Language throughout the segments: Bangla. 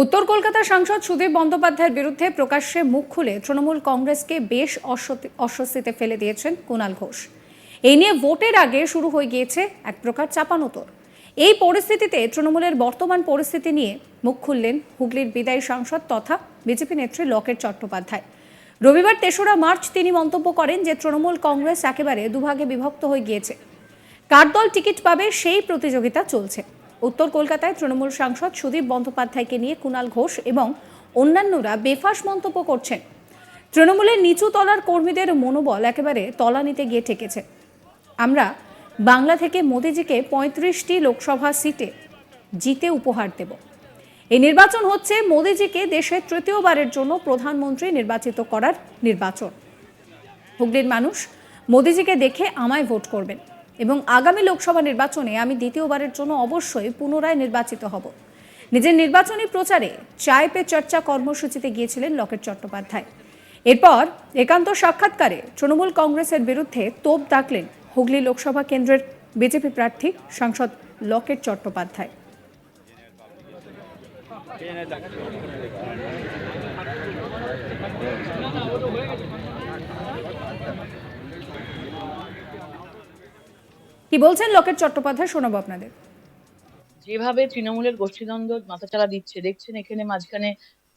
উত্তর কলকাতার সাংসদ সুদীপ বন্দ্যোপাধ্যায়ের বিরুদ্ধে প্রকাশ্যে মুখ খুলে তৃণমূল কংগ্রেসকে বেশ অস্বস্তিতে ফেলে দিয়েছেন কুণাল ঘোষ। এই নিয়ে ভোটের আগে শুরু হয়ে গিয়েছে এক প্রকার চাপানোতর এই পরিস্থিতিতে তৃণমূলের বর্তমান পরিস্থিতি নিয়ে মুখ খুললেন হুগলির বিদায়ী সাংসদ তথা বিজেপি নেত্রী লকেট চট্টোপাধ্যায়। রবিবার তেসরা মার্চ তিনি মন্তব্য করেন যে তৃণমূল কংগ্রেস একেবারে দুভাগে বিভক্ত হয়ে গিয়েছে। কার দল টিকিট পাবে সেই প্রতিযোগিতা চলছে। উত্তর কলকাতায় তৃণমূল সাংসদ সুদীপ বন্দ্যোপাধ্যায়কে নিয়ে কুণাল ঘোষ এবং অন্যান্যরা বেফাস মন্তব্য করছেন। তৃণমূলের নিচু তলার কর্মীদের মনোবল একেবারে তলানিতে গিয়ে ঠেকেছে। আমরা বাংলা থেকে মোদিজিকে পঁয়ত্রিশটি লোকসভা সিটে জিতে উপহার দেব। এই নির্বাচন হচ্ছে মোদিজিকে দেশের তৃতীয়বারের জন্য প্রধানমন্ত্রী নির্বাচিত করার নির্বাচন। হুগলির মানুষ মোদিজিকে দেখে আমায় ভোট করবেন। এবং আগামী লোকসভা নির্বাচনে আমি দ্বিতীয়বারের জন্য অবশ্যই পুনরায় নির্বাচিত হব। নিজের নির্বাচনী প্রচারে চায় পে চর্চা কর্মসূচিতে গিয়েছিলেন লকেট চট্টোপাধ্যায়। এরপর একান্ত সাক্ষাৎকারে তৃণমূল কংগ্রেসের বিরুদ্ধে তোপ ডাকলেন হুগলি লোকসভা কেন্দ্রের বিজেপি প্রার্থী সাংসদ লকেট চট্টোপাধ্যায়। কি বলছেন লকেট চট্টোপাধ্যায়? শোনাবো আপনাদের। যেভাবে তৃণমূলের গোষ্ঠীদ্বন্দ্ব মাথাচাড়া দিচ্ছে, দেখছেন এখানে মাঝখানে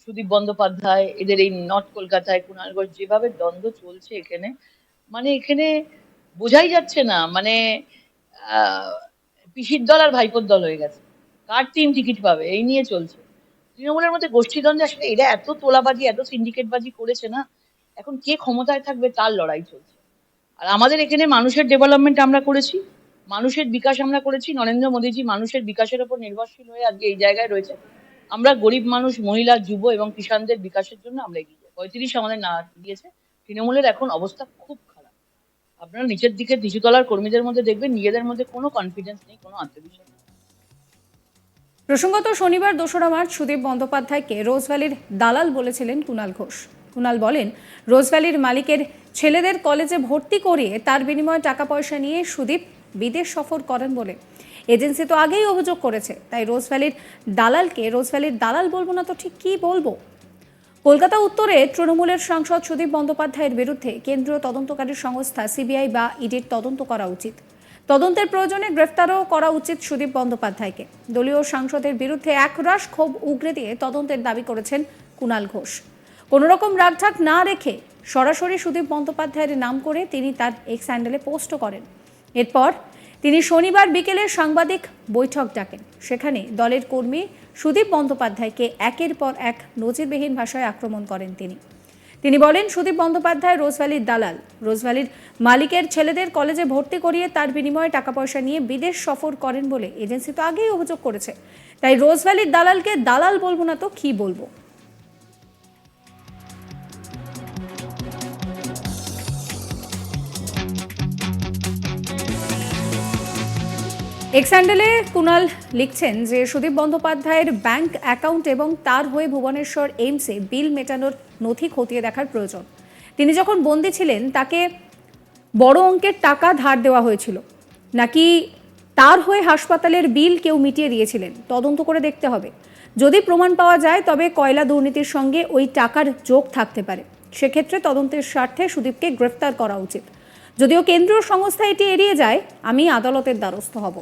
সুদীপ বন্দ্যোপাধ্যায়, এদের এই নর্থ কলকাতায় কুণালগঞ্জ যেভাবে দ্বন্দ্ব চলছে এখানে মানে এখানে বোঝাই যাচ্ছে না মানে পিসির দল আর ভাইপোর দল হয়ে গেছে। কার টিম টিকিট পাবে? এই নিয়ে চলছে। তৃণমূলের মধ্যে গোষ্ঠীদ্বন্দ্বে আসলে এরা এত তোলাবাজি, এত সিন্ডিকেটবাজি করেছে না, এখন কে ক্ষমতায় থাকবে তার লড়াই চলছে। আর আমাদের এখানে মানুষের ডেভেলপমেন্ট আমরা করেছি। মানুষের বিকাশ আমরা করেছি, নরেন্দ্র মোদীজি মানুষের বিকাশের উপর নির্ভরশীল হয়ে আজকে এই জায়গায় রয়েছে। আমরা গরিব মানুষ, মহিলা, যুব এবং কিষানদের বিকাশের জন্য আমরা এগিয়ে যাই। পঁয়ত্রিশ আমাদের না দিয়েছে। তৃণমূলের এখন অবস্থা খুব খারাপ। আপনারা নিচের দিকে নিচুতলার কর্মীদের মধ্যে দেখবেন, নিজেদের মধ্যে কোনো কনফিডেন্স নেই, কোনো আত্মবিশ্বাস প্রসঙ্গত শনিবার দোসরা মার্চ সুদীপ বন্দ্যোপাধ্যায়কে রোজভ্যালির দালাল বলেছিলেন কুণাল ঘোষ। কুণাল বলেন, রোজভ্যালির মালিকের ছেলেদের কলেজে ভর্তি করিয়ে তার বিনিময়ে টাকা পয়সা নিয়ে সুদীপ বিদেশ সফর করেন বলে। এজেন্সি তো আগেই অভিযোগ করেছে। তাই রোজভ্যালির দালালকে, রোজভ্যালির দালাল বলব না তো ঠিক কী বলব? কলকাতা উত্তরে তৃণমূলের সাংসদ সুদীপ বন্দ্যোপাধ্যায়ের বিরুদ্ধে কেন্দ্রীয় তদন্তকারী সংস্থা সিবিআই বা ইডির তদন্ত করা উচিত। তদন্তের প্রয়োজনে গ্রেফতারও করা উচিত সুদীপ বন্দ্যোপাধ্যায়কে। দলীয় সাংসদের বিরুদ্ধে একরাশ ক্ষোভ উগরে দিয়ে তদন্তের দাবি করেছেন কুণাল ঘোষ। কোনোরকম রাগঢাক না রেখে সরাসরি সুদীপ বন্দ্যোপাধ্যায়ের নাম করে তিনি তার এক্স হ্যান্ডেলে পোস্টও করেন। এরপর তিনি শনিবার বিকেলে সাংবাদিক বৈঠক ডাকেন। সেখানে দলের কর্মী সুদীপ বন্দ্যোপাধ্যায়কে একের পর এক নজিরবিহীন ভাষায় আক্রমণ করেন তিনি। তিনি বলেন, সুদীপ বন্দ্যোপাধ্যায় রোজভ্যালির দালাল। রোজভ্যালির মালিকের ছেলেদের কলেজে ভর্তি করিয়ে তার বিনিময়ে টাকা পয়সা নিয়ে বিদেশ সফর করেন বলে এজেন্সি তো আগেই অভিযোগ করেছে। তাই রোজভ্যালির দালালকে দালাল বলব না তো কি বলব? এক্স হ্যান্ডেলে কুণাল লিখছেন যে সুদীপ বন্দ্যোপাধ্যায়ের ব্যাংক অ্যাকাউন্ট এবং তার হয়ে ভুবনেশ্বর এইমসে বিল মেটানোর নথি খতিয়ে দেখার প্রয়োজন। তিনি যখন বন্দী ছিলেন, তাকে বড় অঙ্কের টাকা ধার দেওয়া হয়েছিল। নাকি তার হয়ে হাসপাতালের বিল কেউ মিটিয়ে দিয়েছিলেন? তদন্ত করে দেখতে হবে। যদি প্রমাণ পাওয়া যায়, তবে কয়লা দুর্নীতির সঙ্গে ওই টাকার যোগ থাকতে পারে। সেক্ষেত্রে তদন্তের স্বার্থে সুদীপকে গ্রেফতার করা উচিত। যদিও কেন্দ্রীয় সংস্থা এটি এড়িয়ে যায়, আমি আদালতের দ্বারস্থ হব।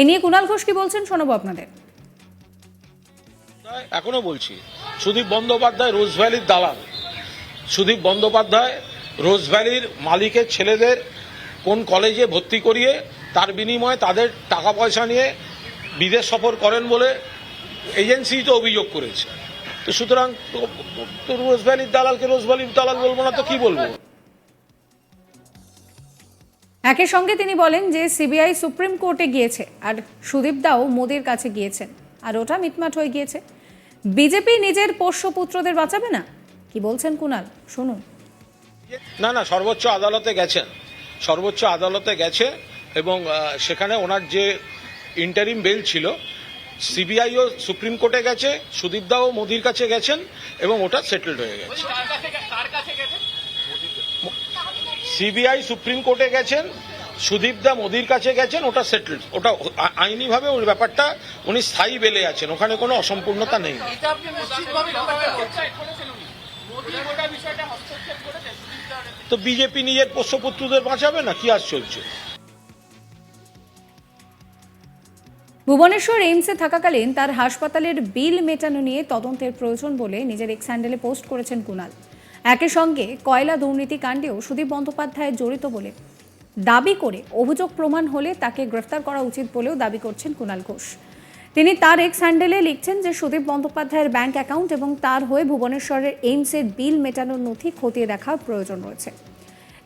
এ নিয়ে কুণাল ঘোষ কি বলছেন শোনাবো আপনাদের। এখনও বলছি, সুদীপ বন্দ্যোপাধ্যায় রোজ ভ্যালির দালাল। সুদীপ বন্দ্যোপাধ্যায় রোজ ভ্যালির মালিকের ছেলেদের কোন কলেজে ভর্তি করিয়ে তার বিনিময়ে তাদের টাকা পয়সা নিয়ে বিদেশ সফর করেন বলে এজেন্সি তো অভিযোগ করেছে। তো সুতরাং তো- তো রোজভ্যালির দালালকে রোজ ভ্যালির দালাল বলব না তো কি বলব? একই সঙ্গে তিনি বলেন যে সিবিআই সুপ্রিম কোর্টে গিয়েছে আর সুদীপ দাও মোদির কাছে গিয়েছেন। আর ওটা মিটমাট হয়ে গিয়েছে। বিজেপি নিজের পোষ্য পুত্রদের বাঁচাবে না? কি বলছেন কুনাল? শুনুন। না না সর্বোচ্চ আদালতে গেছেন। সর্বোচ্চ আদালতে গেছে এবং সেখানে ওনার যে ইন্টারিম বেল ছিল সিবিআইও সুপ্রিম কোর্টে গেছে সুদীপ দাও মোদির কাছে গেছেন এবং ওটা সেটেলড হয়ে গেছে। সিবিআই সুপ্রিম কোর্টে গেছেন সুদীপ দা মোদির কাছে গেছেন ওটা সেটেল ওটা আইনিভাবে ওই ব্যাপারটা উনি স্থায়ী বেলে আছেন ওখানে কোনো অসম্পূর্ণতা নেই। তো বিজেপি নিজের পোষ্যপুত্রদের বাঁচাবে না? কি আজ চলছে ভুবনেশ্বর এইমসে থাকাকালীন তার হাসপাতালের বিল মেটানো নিয়ে তদন্তের প্রয়োজন বলে নিজের এক্স হ্যান্ডেলে পোস্ট করেছেন কুণাল একই সঙ্গে কয়লা দুর্নীতি কাণ্ডেও সুদীপ বন্দ্যোপাধ্যায় জড়িত বলে দাবি করে অভিযোগ প্রমাণ হলে তাকে গ্রেফতার করা উচিত বলেও দাবি করছেন কুণাল ঘোষ। তিনি তার এক্স হ্যান্ডেলে লিখছেন যে সুদীপ বন্দ্যোপাধ্যায়ের ব্যাংক অ্যাকাউন্ট এবং তার হয়ে ভুবনেশ্বরের এইমসের বিল মেটানোর নথি খতিয়ে দেখার প্রয়োজন রয়েছে।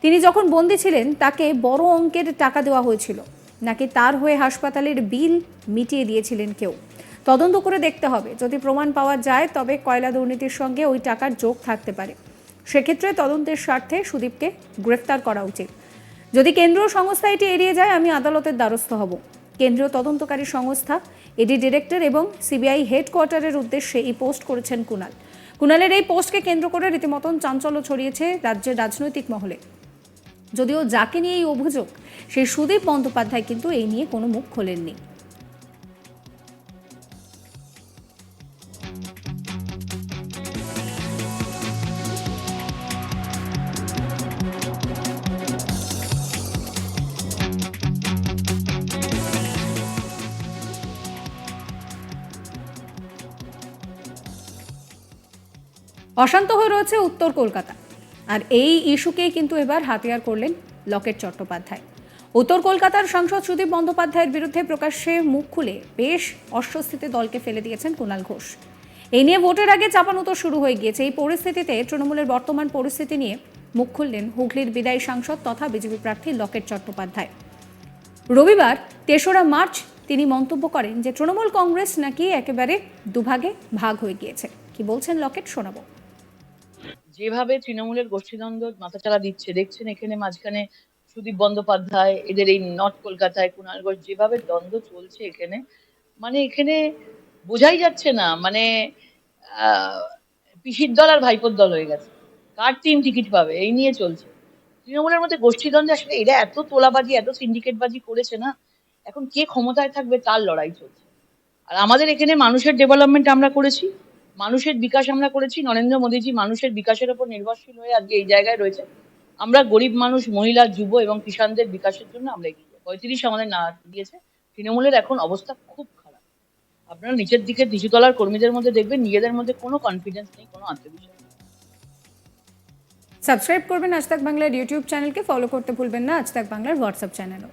তিনি যখন বন্দী ছিলেন, তাকে বড় অঙ্কের টাকা দেওয়া হয়েছিল। নাকি তার হয়ে হাসপাতালের বিল মিটিয়ে দিয়েছিলেন কেউ? তদন্ত করে দেখতে হবে। যদি প্রমাণ পাওয়া যায়, তবে কয়লা দুর্নীতির সঙ্গে ওই টাকার যোগ থাকতে পারে। সেক্ষেত্রে তদন্তের স্বার্থে সুদীপকে গ্রেফতার করা উচিত। যদি কেন্দ্রীয় সংস্থা এটি এড়িয়ে যায়, আমি আদালতের দ্বারস্থ হব। কেন্দ্রীয় তদন্তকারী সংস্থা, এডি ডিরেক্টর এবং সিবিআই হেডকোয়ার্টারের উদ্দেশ্যে এই পোস্ট করেছেন কুনাল। কুণালের এই পোস্টকে কেন্দ্র করে রীতিমতন চাঞ্চল্য ছড়িয়েছে রাজ্যের রাজনৈতিক মহলে। যদিও যাকে নিয়ে এই অভিযোগ, সেই সুদীপ বন্দ্যোপাধ্যায় কিন্তু এই নিয়ে কোনো মুখ খোলেননি। অশান্ত হয়ে রয়েছে উত্তর কলকাতা। আর এই ইস্যুকেই কিন্তু এবার হাতিয়ার করলেন লকেট চট্টোপাধ্যায়। উত্তর কলকাতার সাংসদ সুদীপ বন্দ্যোপাধ্যায়ের বিরুদ্ধে প্রকাশ্যে মুখ খুলে বেশ অস্বস্তিতে দলকে ফেলে দিয়েছেন কুণাল ঘোষ। এই নিয়ে ভোটের আগে চাপানুতো শুরু হয়ে গিয়েছে। এই পরিস্থিতিতে তৃণমূলের বর্তমান পরিস্থিতি নিয়ে মুখ খুললেন হুগলির বিদায়ী সাংসদ তথা বিজেপি প্রার্থী লকেট চট্টোপাধ্যায়। রবিবার তেসরা মার্চ তিনি মন্তব্য করেন যে তৃণমূল কংগ্রেস নাকি একেবারে দুভাগে ভাগ হয়ে গিয়েছে। কি বলছেন লকেট শোনাবো। যেভাবে তৃণমূলের গোষ্ঠীদ্বন্দ্ব মাথাচাড়া দিচ্ছে, দেখছেন এখানে মাঝখানে সুদীপ বন্দ্যোপাধ্যায়, এদের এই নর্থ কলকাতায় কুণাল ঘোষ যেভাবে দ্বন্দ্ব চলছে এখানে মানে এখানে বোঝাই যাচ্ছে না মানে পিসির দল আর ভাইপোর দল হয়ে গেছে। কার টিম টিকিট পাবে? এই নিয়ে চলছে। তৃণমূলের মধ্যে গোষ্ঠীদ্বন্দ্বে আসলে এরা এত তোলাবাজি, এত সিন্ডিকেটবাজি করেছে না, এখন কে ক্ষমতায় থাকবে তার লড়াই চলছে। আর আমাদের এখানে মানুষের ডেভেলপমেন্ট আমরা করেছি। মানুষের বিকাশ আমরা করেছি, নরেন্দ্র মোদীজি মানুষের বিকাশের উপর নির্ভরশীল হয়ে আজকে এই জায়গায় রয়েছে। আমরা গরিব মানুষ, মহিলা, যুব এবং কিষাণদের বিকাশের জন্য আমরা এগিয়ে পঁয়ত্রিশ আমাদের না দিয়েছে। তৃণমূলের এখন অবস্থা খুব খারাপ। আপনারা নিচের দিকে নিচুতলার কর্মীদের মধ্যে দেখবেন, নিজেদের মধ্যে কোনো কনফিডেন্স নেই, কোনো আত্মবিশ্বাস সাবস্ক্রাইব করবেন আজ তাক বাংলার ইউটিউব চ্যানেলকে ফলো করতে ভুলবেন না আজ তাক বাংলার হোয়াটসঅ্যাপ চ্যানেলও